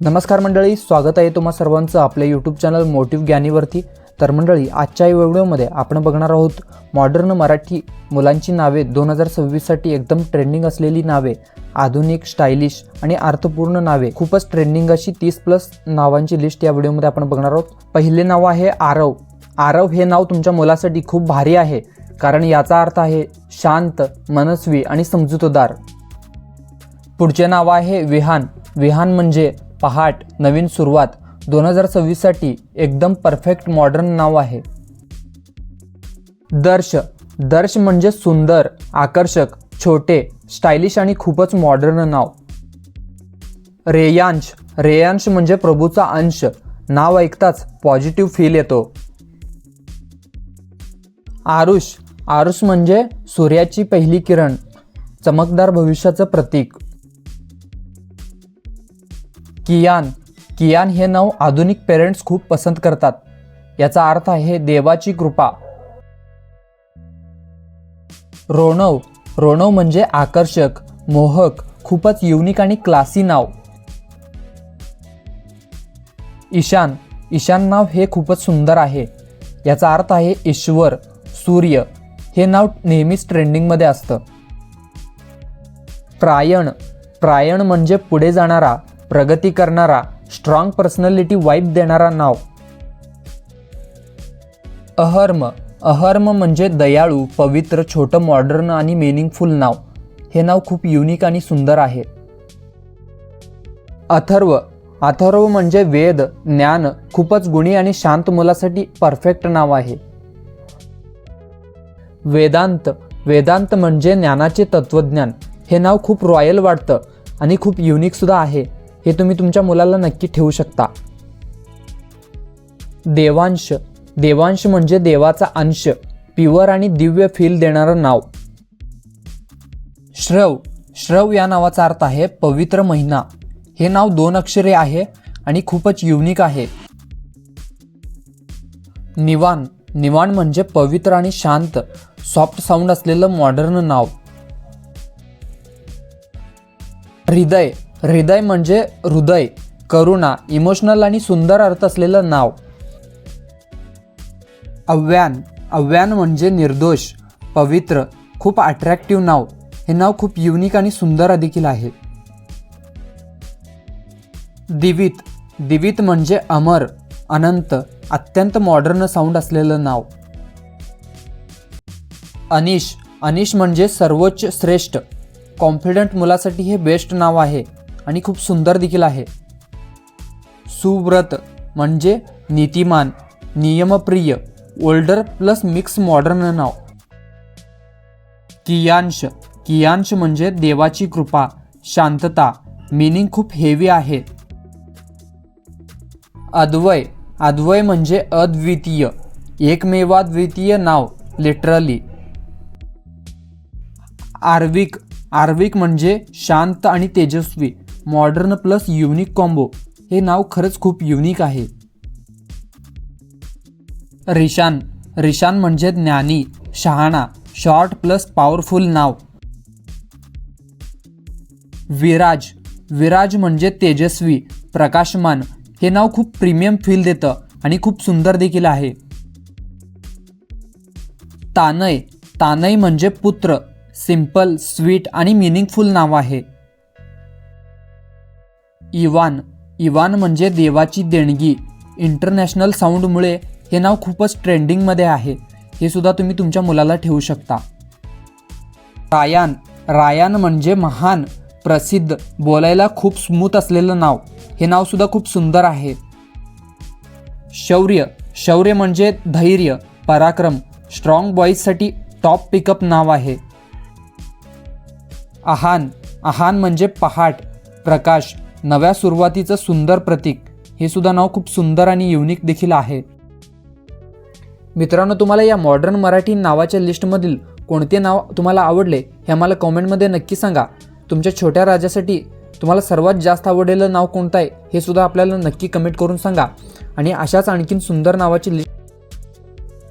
नमस्कार मंडळी स्वागत आहे तुम्हा सर्वांचं आपल्या यूट्यूब चॅनल मोटिव्ह ज्ञानीवरती. तर मंडळी आजच्या या व्हिडिओमध्ये आपण बघणार आहोत मॉडर्न मराठी मुलांची नावे दोन हजार सव्वीससाठी एकदम ट्रेंडिंग असलेली नावे आधुनिक स्टायलिश आणि अर्थपूर्ण नावे. खूपच ट्रेंडिंग अशी तीस प्लस नावांची लिस्ट या व्हिडिओमध्ये आपण बघणार आहोत. पहिले नाव आहे आरव. आरव हे नाव तुमच्या मुलासाठी खूप भारी आहे कारण याचा अर्थ आहे शांत मनस्वी आणि समजूतदार. पुढचे नाव आहे विहान. विहान म्हणजे पहाट नवीन सुरुवात दोन हजार सव्वीससाठी एकदम परफेक्ट मॉडर्न नाव आहे. दर्श. दर्श म्हणजे सुंदर आकर्षक छोटे स्टायलिश आणि खूपच मॉडर्न नाव. रेयांश. रेयांश म्हणजे प्रभूचा अंश. नाव ऐकताच पॉझिटिव्ह फील येतो. आरुष. आरुष म्हणजे सूर्याची पहिली किरण चमकदार भविष्याचं प्रतीक. कियान. कियान हे नाव आधुनिक पेरेंट्स खूप पसंत करतात. याचा अर्थ आहे देवाची कृपा. रोणव. रोणव म्हणजे आकर्षक मोहक खूपच युनिक आणि क्लासी नाव. ईशान. ईशान नाव हे खूपच सुंदर आहे. याचा अर्थ आहे ईश्वर सूर्य. हे नाव नेहमीच ट्रेंडिंगमध्ये असतं. प्रायण. प्रायण म्हणजे पुढे जाणारा प्रगती करणारा स्ट्रॉंग पर्सनॅलिटी वाईब देणारा नाव. अहर्म. अहर्म म्हणजे दयाळू पवित्र छोटं मॉडर्न आणि मिनिंगफुल नाव. हे नाव खूप युनिक आणि सुंदर आहे. अथर्व. अथर्व म्हणजे वेद ज्ञान खूपच गुणी आणि शांत मुलासाठी परफेक्ट नाव आहे. वेदांत. वेदांत म्हणजे ज्ञानाचे तत्वज्ञान. हे नाव खूप रॉयल वाटतं आणि खूप युनिक सुद्धा आहे. हे तुम्ही तुमच्या मुलाला नक्की ठेवू शकता. देवांश. देवांश म्हणजे देवाचा अंश. प्युअर आणि दिव्य फील देणारं नाव. श्रव. श्रव या नावाचा अर्थ आहे पवित्र महिना. हे नाव दोन अक्षरे आहे आणि खूपच युनिक आहे. निवान. निवान म्हणजे पवित्र आणि शांत सॉफ्ट साऊंड असलेलं मॉडर्न नाव. हृदय. हृदय म्हणजे हृदय करुणा इमोशनल आणि सुंदर अर्थ असलेलं नाव. अव्यान अव्यान म्हणजे निर्दोष पवित्र खूप अट्रॅक्टिव्ह नाव. हे नाव खूप युनिक आणि सुंदर देखील आहे. दिवित दिवित म्हणजे अमर अनंत अत्यंत मॉडर्न साऊंड असलेलं नाव. अनिश अनिश म्हणजे सर्वोच्च श्रेष्ठ. कॉन्फिडंट मुलासाठी हे बेस्ट नाव आहे. आणि खूप सुंदर देखील आहे. सुव्रत म्हणजे नीतिमान नियमप्रिय ओल्डर प्लस मिक्स मॉडर्न नाव. कियांश कियांश म्हणजे देवाची कृपा शांतता मिनिंग खूप हेवी आहे. अद्वय अद्वय म्हणजे अद्वितीय एकमेवाद्वितीय नाव लिटरली आर्विक आर्विक म्हणजे शांत आणि तेजस्वी. Modern plus unique combo. हे नाव खरंच खूप युनिक आहे. रिशान. रिशान म्हणजे ज्ञानी शहाणा शॉर्ट प्लस पॉवरफुल नाव. विराज. विराज म्हणजे तेजस्वी प्रकाशमान. हे नाव खूप प्रीमियम फील देतं आणि खूप सुंदर देखील आहे. तानय. तानय म्हणजे पुत्र. सिंपल स्वीट आणि मिनिंगफुल नाव आहे. इवान. इवान म्हणजे देवाची देणगी. इंटरनॅशनल साऊंडमुळे हे नाव खूपच ट्रेंडिंगमध्ये आहे. हे सुद्धा तुम्ही तुमच्या मुलाला ठेवू शकता. रायान. रायान म्हणजे महान प्रसिद्ध बोलायला खूप स्मूथ असलेलं नाव. हे नावसुद्धा खूप सुंदर आहे. शौर्य. शौर्य म्हणजे धैर्य पराक्रम. स्ट्रॉंग बॉईजसाठी टॉप पिकअप नाव आहे. आहान आहान म्हणजे पहाट प्रकाश. नव्या सुरुवातीचं सुंदर प्रतीक. हे सुद्धा नाव खूप सुंदर आणि युनिक देखील आहे. मित्रांनो तुम्हाला या मॉडर्न मराठी नावाच्या लिस्टमधील कोणते नाव तुम्हाला आवडले हे आम्हाला कॉमेंटमध्ये नक्की सांगा. तुमच्या छोट्या राजासाठी तुम्हाला सर्वात जास्त आवडलेलं नाव कोणतं आहे हे सुद्धा आपल्याला नक्की कमेंट करून सांगा. आणि अशाच आणखीन सुंदर नावाची लिस्ट